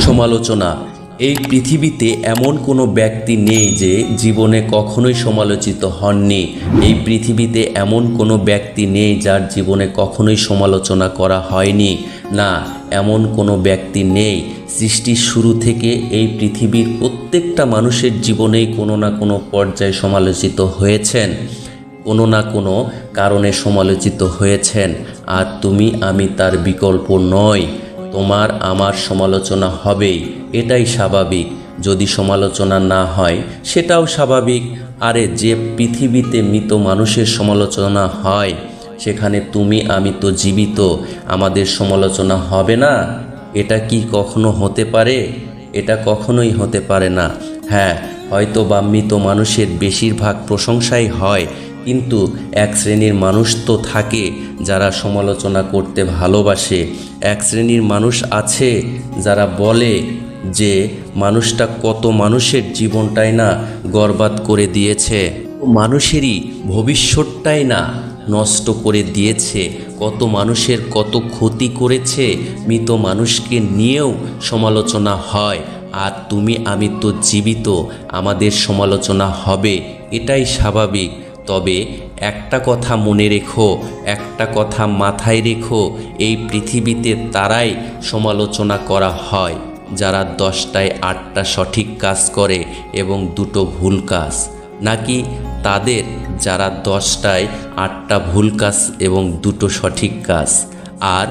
সমালোচনা। এই পৃথিবীতে এমন কোনো ব্যক্তি নেই যে জীবনে কখনোই সমালোচিত হননি। এই পৃথিবীতে এমন কোনো ব্যক্তি নেই যার জীবনে কখনোই সমালোচনা করা হয়নি। না, এমন কোনো ব্যক্তি নেই। সৃষ্টির শুরু থেকে এই পৃথিবীর প্রত্যেকটা মানুষের জীবনেই কোনো না কোনো পর্যায়ে সমালোচিত হয়েছেন। কোনো না কোনো কারণে সমালোচিত হয়েছেন। আর তুমি, আমি তার বিকল্প নয় তোমার আমার সমালোচনা হবেই, এটাই স্বাভাবিক। যদি সমালোচনা না হয়, সেটাও স্বাভাবিক। আরে যে পৃথিবীতে মৃত মানুষের সমালোচনা হয়, সেখানে তুমি, আমি তো জীবিত, আমাদের সমালোচনা হবে না? এটা কি কখনো হতে পারে? এটা কখনোই হতে পারে না। হ্যাঁ হয়তো বা মৃত মানুষের বেশিরভাগ প্রশংসাই হয় কিন্তু এক শ্রেণির মানুষ তো থাকে যারা সমালোচনা করতে ভালোবাসে। এক শ্রেণির মানুষ আছে যারা বলে যে মানুষটা কত মানুষের জীবনটাই না গরবাদ করে দিয়েছে। মানুষেরই ভবিষ্যৎটাই না নষ্ট করে দিয়েছে। কত মানুষের কত ক্ষতি করেছে মৃত মানুষকে নিয়েও সমালোচনা হয়। আর তুমি, আমি তো জীবিত, আমাদের সমালোচনা হবে। এটাই স্বাভাবিক। তবে একটা কথা মনে রেখো, একটা কথা মাথায় রেখো, এই পৃথিবীতে তারাই সমালোচনা করা হয়, যারা দশটায় আটটা সঠিক কাজ করে এবং দুটো ভুল কাজ। নাকি তাদের যারা দশটায় আটটা ভুল কাজ এবং দুটো সঠিক কাজ? আর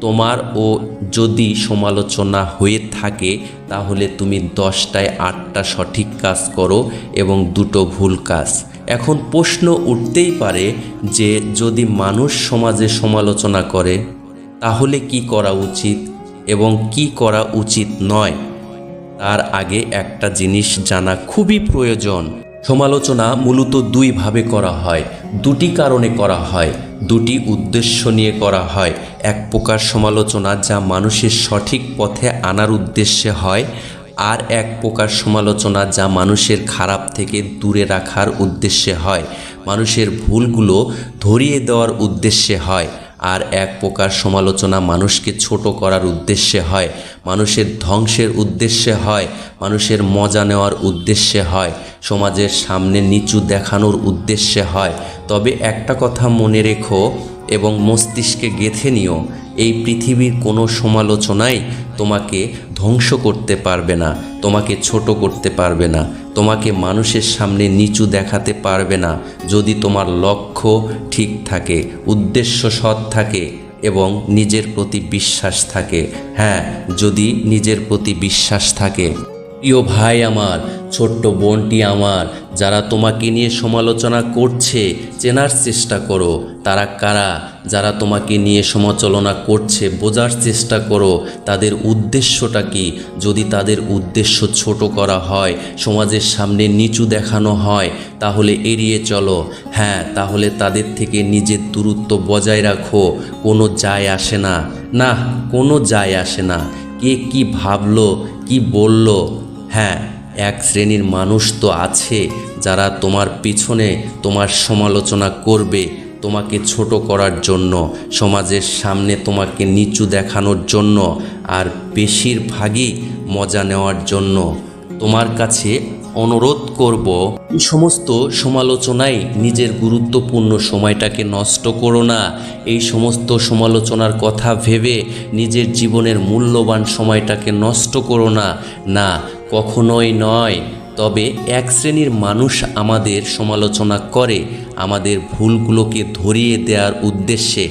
তোমার ও যদি সমালোচনা হয়ে থাকে, তাহলে তুমি দশটায় আটটা সঠিক কাজ করো এবং দুটো ভুল কাজ। এখন প্রশ্ন উঠতেই পারে যে যদি মানুষ সমাজে সমালোচনা করে, তাহলে কি করা উচিত এবং কি করা উচিত নয়? তার আগে একটা জিনিস জানা খুবই প্রয়োজন। সমালোচনা মূলত দুইভাবে করা হয়। দুটি কারণে করা হয়। দুটি উদ্দেশ্য নিয়ে করা হয়। এক প্রকার সমালোচনা যা মানুষের সঠিক পথে আনার উদ্দেশ্যে হয় আর এক প্রকার সমালোচনা যা মানুষের খারাপ থেকে দূরে রাখার উদ্দেশ্যে হয়। মানুষের ভুলগুলো ধরিয়ে দেওয়ার উদ্দেশ্যে হয় আর এক প্রকার সমালোচনা মানুষকে ছোট করার উদ্দেশ্যে হয়। মানুষের ধ্বংসের উদ্দেশ্যে হয়, মানুষের মজা নেওয়ার উদ্দেশ্যে হয়, সমাজের সামনে নিচু দেখানোর উদ্দেশ্যে হয়। তবে একটা কথা মনে রেখো এবং মস্তিষ্কে গেথে নিও। এই পৃথিবীর কোনো সমালোচনাই তোমাকে ধ্বংস করতে পারবে না, তোমাকে ছোট করতে পারবে না, তোমাকে মানুষের সামনে নিচু দেখাতে পারবে না যদি তোমার লক্ষ্য ঠিক থাকে, উদ্দেশ্য সৎ থাকে এবং নিজের প্রতি বিশ্বাস থাকে। হ্যাঁ যদি নিজের প্রতি বিশ্বাস থাকে। প্রিয় ভাই আমার, ছোট্ট বোনটি আমার, যারা তোমাকে নিয়ে সমালোচনা করছে, চেনার চেষ্টা করো। তারা কারা? যারা তোমাকে নিয়ে সমালোচনা করছে, বোঝার চেষ্টা করো। তাদের উদ্দেশ্যটা কি? যদি তাদের উদ্দেশ্য ছোট করা হয়, সমাজের সামনে নিচু দেখানো হয়, তাহলে এড়িয়ে চলো। হ্যাঁ তাহলে তাদের থেকে নিজের দূরত্ব বজায় রাখো। কোনো যায় আসে না। না, কোনো যায় আসে না। কে কি ভাবলো, কি বলল হ্যাঁ এক শ্রেণির মানুষ তো আছে যারা তোমার পিছনে তোমার সমালোচনা করবে তোমাকে ছোট করার জন্য, সমাজের সামনে তোমাকে নিচু দেখানোর জন্য আর বেশিরভাগই মজা নেওয়ার জন্য। তোমার কাছে অনুরোধ করব, এই সমস্ত সমালোচনায় নিজের গুরুত্বপূর্ণ সময়টাকে নষ্ট করো না। এই সমস্ত সমালোচনার কথা ভেবে নিজের জীবনের মূল্যবান সময়টাকে নষ্ট করো না। না কখনোই নয় তবে এক শ্রেণির মানুষ আমাদের সমালোচনা করে আমাদের ভুলগুলোকে ধরিয়ে দেওয়ার উদ্দেশ্যে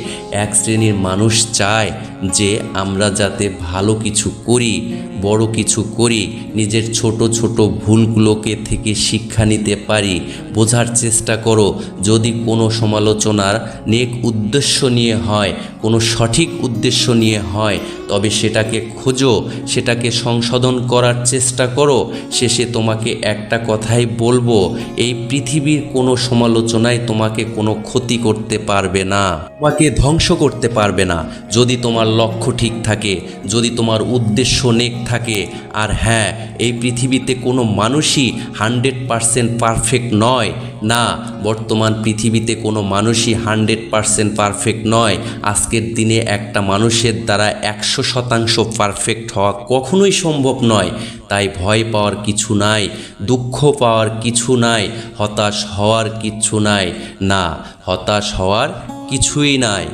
এক শ্রেণির মানুষ চায় যে আমরা যাতে ভালো কিছু করি, বড় কিছু করি, নিজের ছোট ছোট ভুলগুলোকে থেকে শিক্ষা নিতে পারি। বোঝার চেষ্টা করো, যদি কোনো সমালোচনার নেক উদ্দেশ্য নিয়ে হয়, কোনো সঠিক উদ্দেশ্য নিয়ে হয়, তবে সেটাকে খোঁজো, সেটাকে সংশোধন করার চেষ্টা করো। শেষে তোমাকে একটা কথাই বলব, এই পৃথিবীর কোনো সমালোচনায় তোমাকে কোনো ক্ষতি করতে পারবে না, তোমাকে ধ্বংস করতে পারবে না। যদি তোমার লক্ষ্য ঠিক থাকে, যদি তোমার উদ্দেশ্য নেক থাকে, আর হ্যাঁ এই পৃথিবীতে কোনো মানুষই হান্ড্রেড পারসেন্ট পারফেক্ট নয়। না, বর্তমান পৃথিবীতে কোনো মানুষই হান্ড্রেড পারসেন্ট পারফেক্ট নয়। আজকের দিনে একটা মানুষের দ্বারা একশো শতাংশ পারফেক্ট হওয়া কখনোই সম্ভব নয়। তাই ভয় পাওয়ার কিছু নাই, দুঃখ পাওয়ার কিছু নাই, হতাশ হওয়ার কিছু নাই। না হতাশ হওয়ার কিছুই নাই।